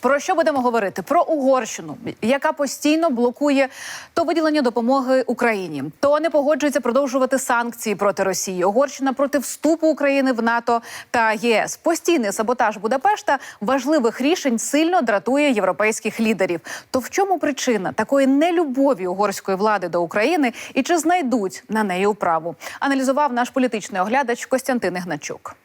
Про що будемо говорити? Про Угорщину, яка постійно блокує то виділення допомоги Україні, то не погоджується продовжувати санкції проти Росії. Угорщина проти вступу України в НАТО та ЄС. Постійний саботаж Будапешта важливих рішень сильно дратує європейських лідерів. То в чому причина такої нелюбові угорської влади до України і чи знайдуть на неї управу? Аналізував наш політичний оглядач Костянтин Ігначук.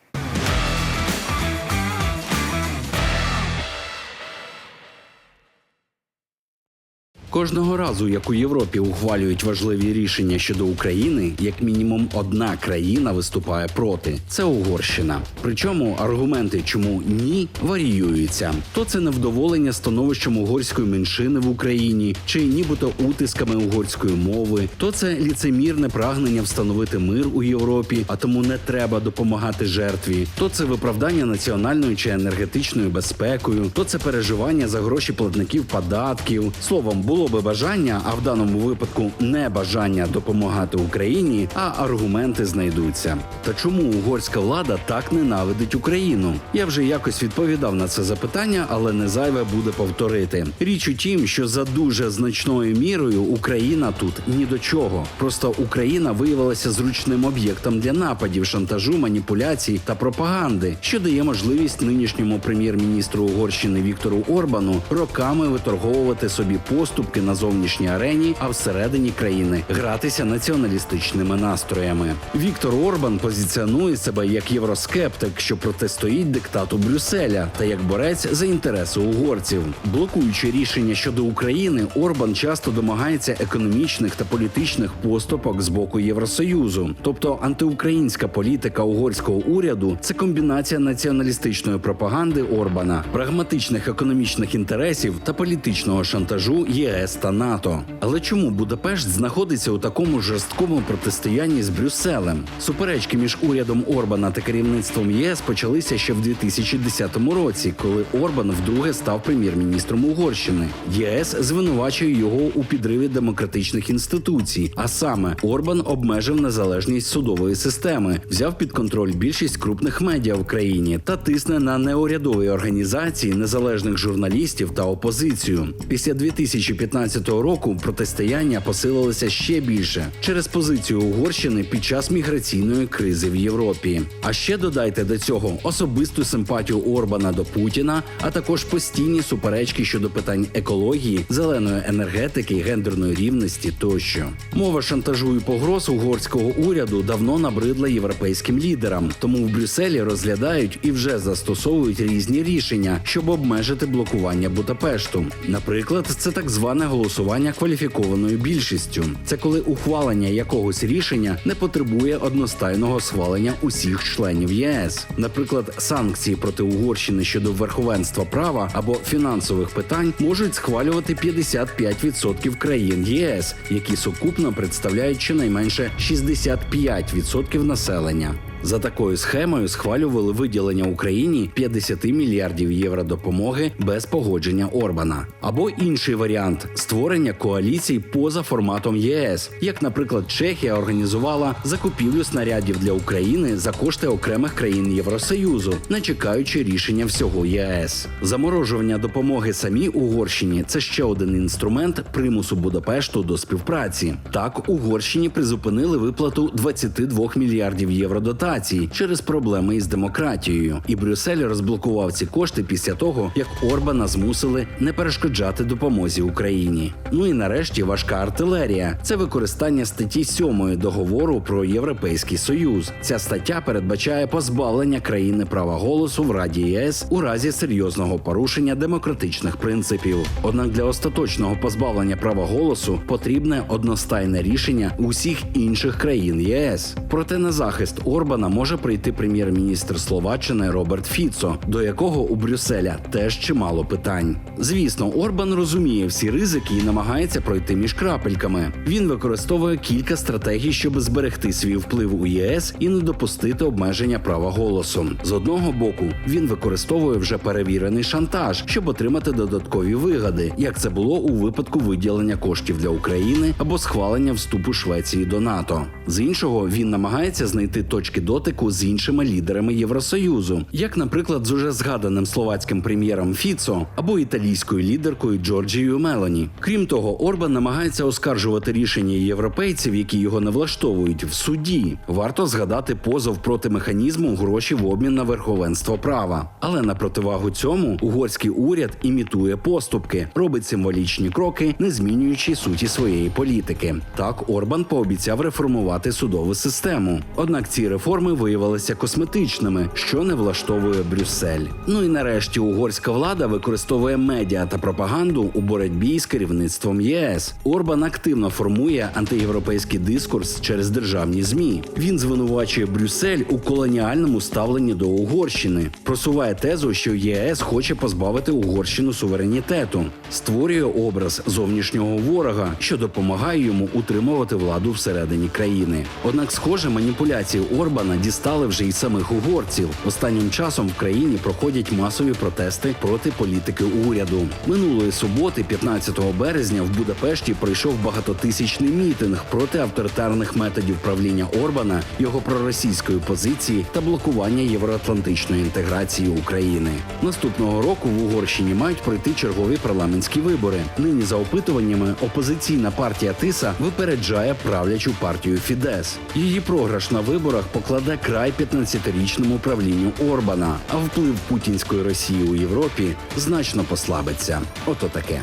Кожного разу, як у Європі ухвалюють важливі рішення щодо України, як мінімум одна країна виступає проти це Угорщина. Причому аргументи, чому ні, варіюються. То це невдоволення становищем угорської меншини в Україні, чи нібито утисками угорської мови, то це ліцемірне прагнення встановити мир у Європі, а тому не треба допомагати жертві. То це виправдання національною чи енергетичною безпекою, то це переживання за гроші платників податків. Словом, було би бажання, а в даному випадку не бажання допомагати Україні, а аргументи знайдуться. Та чому угорська влада так ненавидить Україну? Я вже якось відповідав на це запитання, але не зайве буде повторити. Річ у тім, що за дуже значною мірою Україна тут ні до чого. Просто Україна виявилася зручним об'єктом для нападів, шантажу, маніпуляцій та пропаганди, що дає можливість нинішньому прем'єр-міністру Угорщини Віктору Орбану роками виторговувати собі поступки на зовнішній арені, а всередині країни гратися націоналістичними настроями. Віктор Орбан позиціонує себе як євроскептик, що протистоїть диктату Брюсселя, та як борець за інтереси угорців. Блокуючи рішення щодо України, Орбан часто домагається економічних та політичних поступок з боку Євросоюзу, тобто антиукраїнська політика угорського уряду це комбінація націоналістичної пропаганди Орбана, прагматичних економічних інтересів та політичного шантажу ЄС та НАТО. Але чому Будапешт знаходиться у такому жорсткому протистоянні з Брюсселем? Суперечки між урядом Орбана та керівництвом ЄС почалися ще в 2010 році, коли Орбан вдруге став прем'єр-міністром Угорщини. ЄС звинувачує його у підриві демократичних інституцій. А саме Орбан обмежив незалежність судової системи, взяв під контроль більшість крупних медіа в країні та тисне на неурядові організації, незалежних журналістів та опозицію. Після 2015 року протистояння посилилося ще більше через позицію Угорщини під час міграційної кризи в Європі. А ще додайте до цього особисту симпатію Орбана до Путіна, а також постійні суперечки щодо питань екології, зеленої енергетики, гендерної рівності тощо. Мова шантажу і погроз угорського уряду давно набридла європейським лідерам, тому в Брюсселі розглядають і вже застосовують різні рішення, щоб обмежити блокування Будапешту. Наприклад, це так зване голосування кваліфікованою більшістю. Це коли ухвалення якогось рішення не потребує одностайного схвалення усіх членів ЄС. Наприклад, санкції проти Угорщини щодо верховенства права або фінансових питань можуть схвалювати 55% країн ЄС, які сукупно представляють щонайменше 65% населення. За такою схемою схвалювали виділення Україні 50 мільярдів євро допомоги без погодження Орбана. Або інший варіант створення коаліцій поза форматом ЄС, як, наприклад, Чехія організувала закупівлю снарядів для України за кошти окремих країн Євросоюзу, не чекаючи рішення всього ЄС. Заморожування допомоги самій Угорщині це ще один інструмент примусу Будапешту до співпраці. Так Угорщині призупинили виплату 22 мільярдів євро дотацій через проблеми із демократією. І Брюссель розблокував ці кошти після того, як Орбана змусили не перешкоджати допомозі Україні. Ну і нарешті важка артилерія це використання статті 7 договору про європейський союз. Ця стаття передбачає позбавлення країни права голосу в Раді ЄС у разі серйозного порушення демократичних принципів. Однак для остаточного позбавлення права голосу потрібне одностайне рішення усіх інших країн ЄС. Проте на захист Орбана може прийти прем'єр-міністр Словаччини Роберт Фіцо, до якого у Брюсселя теж чимало питань. Звісно, Орбан розуміє всі ризики і намагається пройти між крапельками. Він використовує кілька стратегій, щоб зберегти свій вплив у ЄС і не допустити обмеження права голосу. З одного боку, він використовує вже перевірений шантаж, щоб отримати додаткові вигоди, як це було у випадку виділення коштів для України або схвалення вступу Швеції до НАТО. З іншого він намагається знайти точки дотику з іншими лідерами Євросоюзу, як, наприклад, з уже згаданим словацьким прем'єром Фіцо або італійською лідеркою Джорджією Мелоні. Крім того, Орбан намагається оскаржувати рішення європейців, які його не влаштовують, в суді. Варто згадати позов проти механізму гроші в обмін на верховенство права. Але на противагу цьому угорський уряд імітує поступки, робить символічні кроки, не змінюючи суті своєї політики. Так Орбан пообіцяв реформувати судову систему. Однак ці реформи виявилися косметичними, що не влаштовує Брюссель. Ну і нарешті угорська влада використовує медіа та пропаганду у боротьбі з керівництвом ЄС. Орбан активно формує антиєвропейський дискурс через державні змі. Він звинувачує Брюссель у колоніальному ставленні до Угорщини, просуває тезу, що ЄС хоче позбавити Угорщину суверенітету, створює образ зовнішнього ворога, що допомагає йому утримувати владу всередині країни. Однак, схоже, маніпуляції Орбана дістали вже й самих угорців. Останнім часом в країні проходять масові протести проти політики уряду. Минулої суботи, 15 березня, в Будапешті пройшов багатотисячний мітинг проти авторитарних методів правління Орбана, його проросійської позиції та блокування євроатлантичної інтеграції України. Наступного року в Угорщині мають пройти чергові парламентські вибори. Нині за опитуваннями опозиційна партія Тиса випереджає правлячу партію Фідес. Її програш на виборах покладе край 15-річному правлінню Орбана, а вплив путінської Росії у Європі значно послабиться. Ото таке.